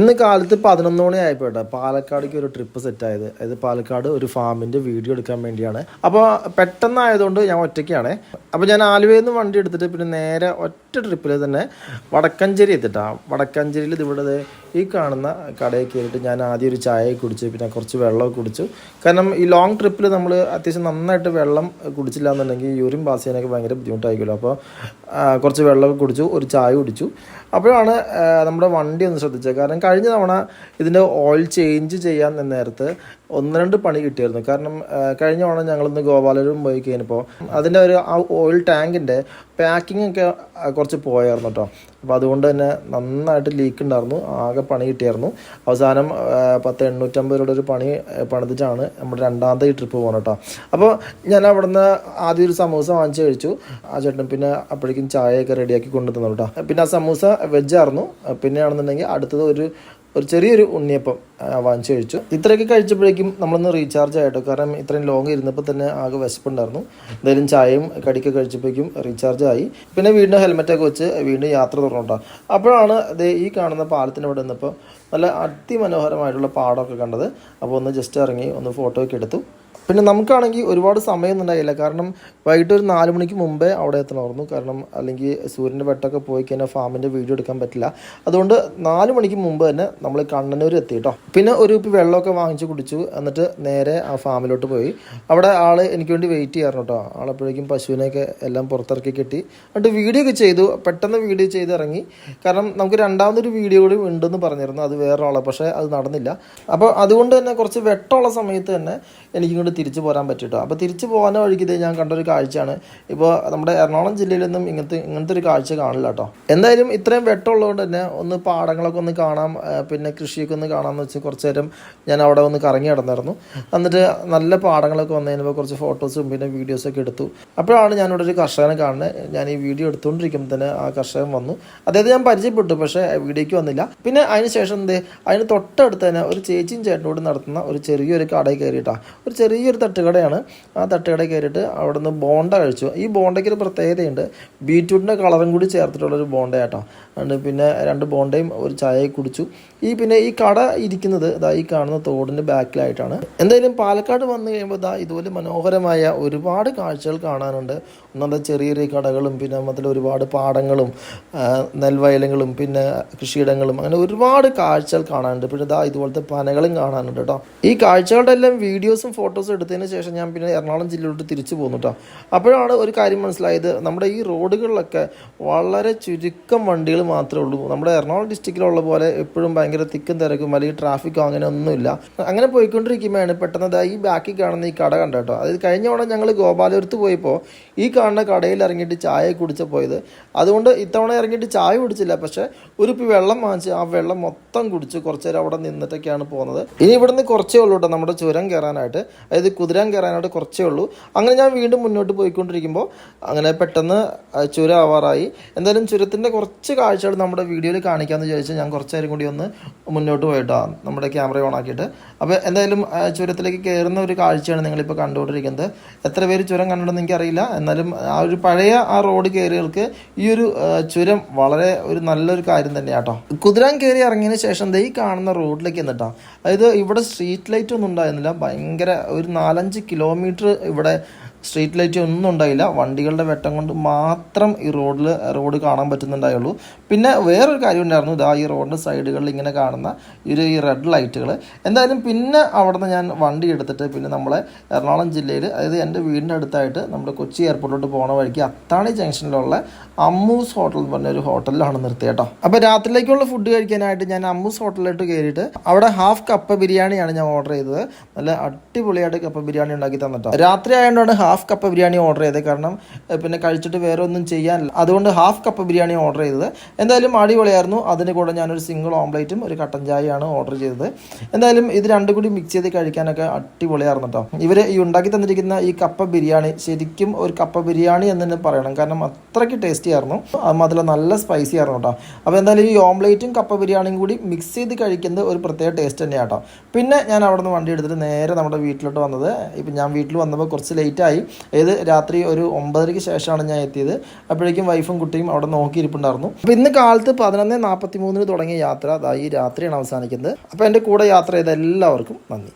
ഇന്ന് കാലത്ത് പതിനൊന്ന് മണി ആയിപ്പോട്ടെ പാലക്കാടേക്ക് ഒരു ട്രിപ്പ് സെറ്റ് ആയത്. അതായത് പാലക്കാട് ഒരു ഫാമിന്റെ വീഡിയോ എടുക്കാൻ വേണ്ടിയാണ്. അപ്പോൾ പെട്ടെന്നായതുകൊണ്ട് ഞാൻ ഒറ്റയ്ക്കാണ്. അപ്പോൾ ഞാൻ ആലുവയിൽ നിന്ന് വണ്ടി എടുത്തിട്ട് പിന്നെ നേരെ ഒറ്റ ട്രിപ്പിൽ തന്നെ വടക്കഞ്ചേരി എത്തിട്ടാ. വടക്കഞ്ചേരിയിൽ ഇതിവിടെ ഈ കാണുന്ന കടയിൽ കയറിയിട്ട് ഞാൻ ആദ്യം ഒരു ചായ കുടിച്ചു പിന്നെ കുറച്ച് വെള്ളമൊക്കെ കുടിച്ചു. കാരണം ഈ ലോങ് ട്രിപ്പിൽ നമ്മൾ അത്യാവശ്യം നന്നായിട്ട് വെള്ളം കുടിച്ചില്ല എന്നുണ്ടെങ്കിൽ യൂറിൻ പാസ് ചെയ്യാനൊക്കെ ഭയങ്കര ബുദ്ധിമുട്ടായിരിക്കുമല്ലോ. അപ്പോൾ കുറച്ച് വെള്ളമൊക്കെ കുടിച്ചു ഒരു ചായ കുടിച്ചു. അപ്പോഴാണ് നമ്മുടെ വണ്ടി ഒന്ന് ശ്രദ്ധിച്ചത്. കാരണം കഴിഞ്ഞ തവണ ഇതിന്റെ ഓയിൽ ചേഞ്ച് ചെയ്യാൻ നേരത്ത് ഒന്ന് രണ്ട് പണി കിട്ടിയായിരുന്നു. കാരണം കഴിഞ്ഞ തവണ ഞങ്ങളൊന്ന് ഗോപാലരും പോയി കഴിഞ്ഞപ്പോൾ അതിന്റെ ഒരു ആ ഓയിൽ ടാങ്കിന്റെ പാക്കിംഗ് ഒക്കെ കുറച്ച് പോയായിരുന്നു കേട്ടോ അപ്പോൾ അതുകൊണ്ട് തന്നെ നന്നായിട്ട് ലീക്ക് ഉണ്ടായിരുന്നു. ആകെ പണി കിട്ടിയായിരുന്നു. അവസാനം പത്ത് എണ്ണൂറ്റമ്പത് രൂപയുടെ ഒരു പണി പണിതിട്ടാണ് നമ്മുടെ രണ്ടാമത്തെ ഈ ട്രിപ്പ് പോകുന്നത് കേട്ടോ അപ്പോൾ ഞാൻ അവിടുന്ന് ആദ്യം ഒരു സമൂസ വാങ്ങിച്ച് കഴിച്ചു. ആ ചേട്ടൻ പിന്നെ അപ്പോഴേക്കും ചായയൊക്കെ റെഡിയാക്കി കൊണ്ടുതന്നു കേട്ടോ പിന്നെ ആ സമൂസ വെജായിരുന്നു പിന്നെയാണെന്നുണ്ടെങ്കിൽ അടുത്തത് ഒരു ഒരു ചെറിയൊരു ഉണ്ണിയപ്പം വാങ്ങിച്ചു കഴിച്ചു. ഇത്രയൊക്കെ കഴിച്ചപ്പോഴേക്കും നമ്മളൊന്ന് റീചാർജ് ആയിട്ടോ കാരണം ഇത്രയും ലോങ് ഇരുന്നപ്പോൾ തന്നെ ആകെ വിശപ്പുണ്ടായിരുന്നു. എന്തായാലും ചായയും കടിയൊക്കെ കഴിച്ചപ്പോഴേക്കും റീചാർജ് ആയി. പിന്നെ വീണ്ടും ഹെൽമെറ്റൊക്കെ വെച്ച് വീണ്ടും യാത്ര തുറന്നുട്ടോ അപ്പോഴാണ് ദേ ഈ കാണുന്ന പാലത്തിന് ഇവിടെ നിന്നപ്പോൾ നല്ല അതിമനോഹരമായിട്ടുള്ള പാടമൊക്കെ കണ്ടത്. അപ്പോൾ ഒന്ന് ജസ്റ്റ് ഇറങ്ങി ഒന്ന് ഫോട്ടോ ഒക്കെ എടുത്തു. പിന്നെ നമുക്കാണെങ്കിൽ ഒരുപാട് സമയമൊന്നും ഉണ്ടായില്ല കാരണം വൈകിട്ട് ഒരു നാല് മണിക്ക് മുമ്പേ അവിടെ എത്തണമായിരുന്നു. കാരണം അല്ലെങ്കിൽ സൂര്യന്റെ വെട്ടൊക്കെ പോയി കഴിഞ്ഞാൽ ഫാമിന്റെ വീഡിയോ എടുക്കാൻ പറ്റില്ല. അതുകൊണ്ട് നാല് മണിക്ക് മുമ്പ് തന്നെ നമ്മൾ കണ്ണനൂർ എത്തി കേട്ടോ. പിന്നെ ഒരു കുപ്പി വെള്ളമൊക്കെ വാങ്ങിച്ച് കുടിച്ചു. എന്നിട്ട് നേരെ ആ ഫാമിലോട്ട് പോയി. അവിടെ ആൾ എനിക്ക് വേണ്ടി വെയിറ്റ് ചെയ്യാറുണ്ട് കേട്ടോ. ആളപ്പോഴേക്കും പശുവിനെയൊക്കെ എല്ലാം പുറത്തിറക്കി കെട്ടി. എന്നിട്ട് വീഡിയോ ഒക്കെ ചെയ്തു. പെട്ടെന്ന് വീഡിയോ ചെയ്ത് ഇറങ്ങി. കാരണം നമുക്ക് രണ്ടാമതൊരു വീഡിയോ കൂടി ഉണ്ടെന്ന് പറഞ്ഞിരുന്നു. അത് വേറെ പക്ഷേ അത് നടന്നില്ല. അപ്പോൾ അതുകൊണ്ട് തന്നെ കുറച്ച് വെട്ടമുള്ള സമയത്ത് തന്നെ എനിക്കിങ്ങോട്ട് തിരിച്ചു പോരാൻ പറ്റിട്ടോ. അപ്പോൾ തിരിച്ചു പോകാൻ വഴിക്ക് ഇത് ഞാൻ കണ്ടൊരു കാഴ്ചയാണ്. ഇപ്പോൾ നമ്മുടെ എറണാകുളം ജില്ലയിലൊന്നും ഇങ്ങനത്തെ ഇങ്ങനത്തെ ഒരു കാഴ്ച കാണില്ല കേട്ടോ. എന്തായാലും ഇത്രയും വെട്ടമുള്ളതുകൊണ്ട് തന്നെ ഒന്ന് പാടങ്ങളൊക്കെ ഒന്ന് കാണാം പിന്നെ കൃഷിയൊക്കെ ഒന്ന് കാണാമെന്ന് വെച്ച് കുറച്ച് നേരം ഞാൻ അവിടെ ഒന്ന് കറങ്ങി നടന്നായിരുന്നു. എന്നിട്ട് നല്ല പാടങ്ങളൊക്കെ വന്നു കഴിഞ്ഞപ്പോൾ കുറച്ച് ഫോട്ടോസും പിന്നെ വീഡിയോസൊക്കെ എടുത്തു. അപ്പോഴാണ് ഞാനിവിടെ ഒരു കർഷകനെ കാണുന്നത്. ഞാൻ ഈ വീഡിയോ എടുത്തുകൊണ്ടിരിക്കുമ്പോൾ തന്നെ ആ കർഷകൻ വന്നു. അദ്ദേഹത്തെ ഞാൻ പരിചയപ്പെട്ടു പക്ഷേ വീഡിയോയ്ക്ക് വന്നില്ല. പിന്നെ അതിന് ശേഷം എന്ത് അതിന് തൊട്ടടുത്ത് തന്നെ ഒരു ചേച്ചിയും ചേട്ടനോട് നടത്തുന്ന ഒരു ചെറിയൊരു കടയിൽ കയറിയിട്ടാണ് ഒരു ചെറിയൊരു തട്ടുകടയാണ്. ആ തട്ടുകടയിൽ കയറിയിട്ട് അവിടെ നിന്ന് ബോണ്ട കഴിച്ചു. ഈ ബോണ്ടയ്ക്ക് ഒരു പ്രത്യേകതയുണ്ട്. ബീറ്റ്റൂട്ടിന്റെ കളറും കൂടി ചേർത്തിട്ടുള്ളൊരു ബോണ്ട കേട്ടോ അതുകൊണ്ട് പിന്നെ രണ്ട് ബോണ്ടയും ഒരു ചായയെ കുടിച്ചു. ഈ പിന്നെ ഈ കട ഇരിക്കുന്നത് ഇതാ ഈ കാണുന്ന തോടിന്റെ ബാക്കിലായിട്ടാണ്. എന്തായാലും പാലക്കാട് വന്നു കഴിയുമ്പോൾ ഇതാ ഇതുപോലെ മനോഹരമായ ഒരുപാട് കാഴ്ചകൾ കാണാനുണ്ട്. ഒന്നാമത് ചെറിയ ചെറിയ കടകളും പിന്നെ മൊത്തത്തിൽ ഒരുപാട് പാടങ്ങളും നെൽവയലുകളും പിന്നെ കൃഷിയിടങ്ങളും അങ്ങനെ ഒരുപാട് കാഴ്ചകൾ കാണാനുണ്ട്. പിന്നെ ഇതാ ഇതുപോലത്തെ പനകളും കാണാനുണ്ട് കേട്ടോ. ഈ കാഴ്ചകളുടെ എല്ലാം വീഡിയോസും ഫോട്ടോസും എടുത്തതിന് ശേഷം ഞാൻ പിന്നെ എറണാകുളം ജില്ലയിലോട്ട് തിരിച്ചു പോന്നു കേട്ടോ അപ്പോഴാണ് ഒരു കാര്യം മനസ്സിലായത്. നമ്മുടെ ഈ റോഡുകളിലൊക്കെ വളരെ ചുരുക്കം വണ്ടികൾ മാത്രമേ ഉള്ളൂ. നമ്മുടെ എറണാകുളം ഡിസ്ട്രിക്റ്റിലുള്ള പോലെ എപ്പോഴും ഭയങ്കര തിക്കും തിരക്കും അല്ലെങ്കിൽ ട്രാഫിക്കോ അങ്ങനെ ഒന്നുമില്ല. അങ്ങനെ പോയിക്കൊണ്ടിരിക്കുമ്പോഴാണ് പെട്ടെന്ന് ഈ ബാക്കി കാണുന്ന ഈ കട കണ്ട കേട്ടോ അതായത് കഴിഞ്ഞ തവണ ഞങ്ങൾ ഗോപാലപുരത്ത് പോയപ്പോൾ ഈ കാണുന്ന കടയിൽ ഇറങ്ങിയിട്ട് ചായ കുടിച്ച പോയത്. അതുകൊണ്ട് ഇത്തവണ ഇറങ്ങിയിട്ട് ചായ കുടിച്ചില്ല. പക്ഷേ ഒരു വെള്ളം വാങ്ങിച്ച് ആ വെള്ളം മൊത്തം കുടിച്ച് കുറച്ചേരം അവിടെ നിന്നിട്ടൊക്കെയാണ് പോകുന്നത് ഇനി ഇവിടുന്ന് കുറച്ചേ ഉള്ളൂ കേട്ടോ നമ്മുടെ ചുരം കയറാനായിട്ട്. അതായത് കുതിരാൻ കയറാനായിട്ട് കുറച്ചേ ഉള്ളൂ. അങ്ങനെ ഞാൻ വീണ്ടും മുന്നോട്ട് പോയിക്കൊണ്ടിരിക്കുമ്പോൾ അങ്ങനെ പെട്ടെന്ന് ചുരം ആവാറായി എന്തായാലും ചുരത്തിന്റെ കുറച്ച് കാഴ്ചകൾ നമ്മുടെ വീഡിയോയിൽ കാണിക്കാമെന്ന് ചോദിച്ചാൽ ഞാൻ കുറച്ച് നേരം കൂടി ഒന്ന് മുന്നോട്ട് പോയിട്ടോ നമ്മുടെ ക്യാമറ ഓൺ ആക്കിയിട്ട്. അപ്പോൾ എന്തായാലും ചുരത്തിലേക്ക് കയറുന്ന ഒരു കാഴ്ചയാണ് നിങ്ങളിപ്പോൾ കണ്ടുകൊണ്ടിരിക്കുന്നത്. എത്ര പേര് ചുരം കണ്ടിട്ടുണ്ടെന്ന് എനിക്കറിയില്ല. എന്നാലും ആ ഒരു പഴയ ആ റോഡ് കയറിയവർക്ക് ഈ ഒരു ചുരം വളരെ ഒരു നല്ലൊരു കാര്യം തന്നെയാണ് കേട്ടോ കുതിരാൻ കയറി ഇറങ്ങിയതിന് ശേഷം ദൈ കാണുന്ന റോഡിലേക്ക് എന്നിട്ടാ അതായത് ഇവിടെ സ്ട്രീറ്റ് ലൈറ്റ് ഒന്നും ഉണ്ടായിരുന്നില്ല. ഭയങ്കര ഒരു നാലഞ്ച് കിലോമീറ്റർ ഇവിടെ സ്ട്രീറ്റ് ലൈറ്റ് ഒന്നും ഉണ്ടായില്ല. വണ്ടികളുടെ വെട്ടം കൊണ്ട് മാത്രം ഈ റോഡിൽ റോഡ് കാണാൻ പറ്റുന്നുണ്ടായുള്ളൂ. പിന്നെ വേറൊരു കാര്യം ഉണ്ടായിരുന്നു. ഇതാ ഈ റോഡിന്റെ സൈഡുകളിൽ ഇങ്ങനെ കാണുന്ന ഒരു ഈ റെഡ് ലൈറ്റുകൾ എന്തായാലും പിന്നെ അവിടുന്ന് ഞാൻ വണ്ടി എടുത്തിട്ട് പിന്നെ നമ്മളെ എറണാകുളം ജില്ലയിൽ അതായത് എന്റെ വീടിന്റെ അടുത്തായിട്ട് നമ്മുടെ കൊച്ചി എയർപോർട്ടിലോട്ട് പോണ വഴിക്ക് അത്താണി ജംഗ്ഷനിലുള്ള അമ്മൂസ് ഹോട്ടൽ എന്ന് പറഞ്ഞ ഒരു ഹോട്ടലിലാണ് നിർത്തിയത് കേട്ടോ. അപ്പോൾ രാത്രിയിലേക്കുള്ള ഫുഡ് കഴിക്കാനായിട്ട് ഞാൻ അമ്മൂസ് ഹോട്ടലിലോട്ട് കയറിയിട്ട് അവിടെ ഹാഫ് കപ്പ ബിരിയാണിയാണ് ഞാൻ ഓർഡർ ചെയ്തത്. നല്ല അടിപൊളിയായിട്ട് കപ്പ ബിരിയാണി ഉണ്ടാക്കി തന്നിട്ടോ. രാത്രി ആയതുകൊണ്ടാണ് ഹാഫ് കപ്പ് ബിരിയാണി ഓർഡർ ചെയ്തത് കാരണം പിന്നെ കഴിച്ചിട്ട് വേറെ ഒന്നും ചെയ്യാനില്ല. അതുകൊണ്ട് ഹാഫ് കപ്പ് ബിരിയാണി ഓർഡർ ചെയ്തത്. എന്തായാലും അടിപൊളിയായിരുന്നു. അതിന് കൂടെ ഞാനൊരു സിംഗിൾ ഓംലേറ്റും ഒരു കട്ടൻ ചായയാണ് ഓർഡർ ചെയ്തത്. എന്തായാലും ഇത് രണ്ടും കൂടി മിക്സ് ചെയ്ത് കഴിക്കാനൊക്കെ അടിപൊളിയായിരുന്നു കേട്ടോ ഇവർ ഈ ഉണ്ടാക്കി തന്നിരിക്കുന്ന ഈ കപ്പ ബിരിയാണി ശരിക്കും ഒരു കപ്പ ബിരിയാണി എന്ന് തന്നെ പറയണം. കാരണം അത്രയ്ക്ക് ടേസ്റ്റി ആയിരുന്നു. അതിൽ നല്ല സ്പൈസി ആയിരുന്നു കേട്ടോ അപ്പോൾ എന്തായാലും ഈ ഓംലേറ്റും കപ്പ ബിരിയാണിയും കൂടി മിക്സ് ചെയ്ത് കഴിക്കുന്നത് ഒരു പ്രത്യേക ടേസ്റ്റ് തന്നെയാണ് കേട്ടോ പിന്നെ ഞാൻ അവിടെ നിന്ന് വണ്ടി എടുത്തിട്ട് നേരെ നമ്മുടെ വീട്ടിലോട്ട് വന്നത്. ഇപ്പം ഞാൻ വീട്ടിൽ വന്നപ്പോൾ കുറച്ച് ലേറ്റായി ലേറ്റായി ഏത് രാത്രി ഒരു ഒമ്പതരയ്ക്ക് ശേഷമാണ് ഞാൻ എത്തിയത്. അപ്പോഴേക്കും വൈഫും കുട്ടിയും അവിടെ നോക്കിയിരിപ്പുണ്ടായിരുന്നു. അപ്പോൾ ഇന്ന് കാലത്ത് പതിനൊന്ന് നാൽപ്പത്തി മൂന്നിന് തുടങ്ങിയ യാത്ര അതാ ഈ രാത്രിയാണ് അവസാനിക്കുന്നത്. അപ്പോൾ എന്റെ കൂടെ യാത്ര ചെയ്ത എല്ലാവർക്കും നന്ദി.